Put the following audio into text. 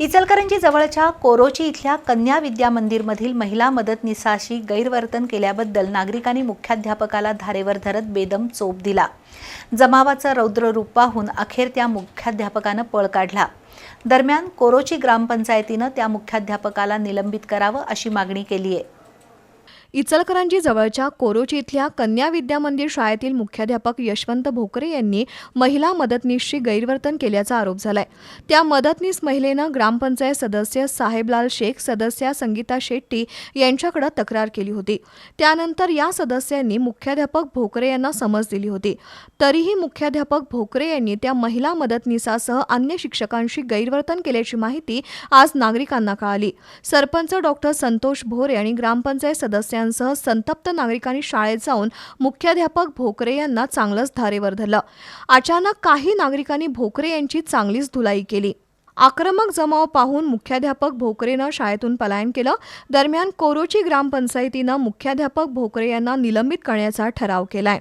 इचलकरंजी जवळच्या कोरोची इथल्या कन्या विद्या मंदिरमधील महिला मदतनीसाशी गैरवर्तन केल्याबद्दल नागरिकांनी मुख्याध्यापकाला धारेवर धरत बेदम चोप दिला. जमावाचं रौद्र रूप पाहून अखेर त्या मुख्याध्यापकानं पळ काढला. दरम्यान कोरोची ग्रामपंचायतीनं त्या मुख्याध्यापकाला निलंबित करावं अशी मागणी केली आहे इचलकरंजी जवळच्या कोरोची इथल्या कन्या विद्या मंदिर शाळेतील मुख्याध्यापक यशवंत भोकरे यांनी महिला मदतनीसशी गैरवर्तन केल्याचा आरोप झालाय. त्या मदतनीस महिलेनं ग्रामपंचायत सदस्य साहेबलाल शेख सदस्या संगीता शेट्टी यांच्याकडे तक्रार केली होती. त्यानंतर या सदस्यांनी मुख्याध्यापक भोकरे यांना समज दिली होती. तरीही मुख्याध्यापक भोकरे यांनी त्या महिला मदतनीसासह अन्य शिक्षकांशी गैरवर्तन केल्याची माहिती आज नागरिकांना कळाली. सरपंच डॉक्टर संतोष भोरे आणि ग्रामपंचायत सदस्यांसह संतप्त नागरिकांनी शाळेत जाऊन मुख्याध्यापक भोकरे यांना चांगलंच धारेवर धरलं. अचानक काही नागरिकांनी भोकरे यांची चांगलीच धुलाई केली. आक्रमक जमाव पाहून मुख्याध्यापक भोकरेनं शाळेतून पलायन केलं. दरम्यान कोरोची ग्रामपंचायतीनं मुख्याध्यापक भोकरे यांना निलंबित करण्याचा ठराव केलाय.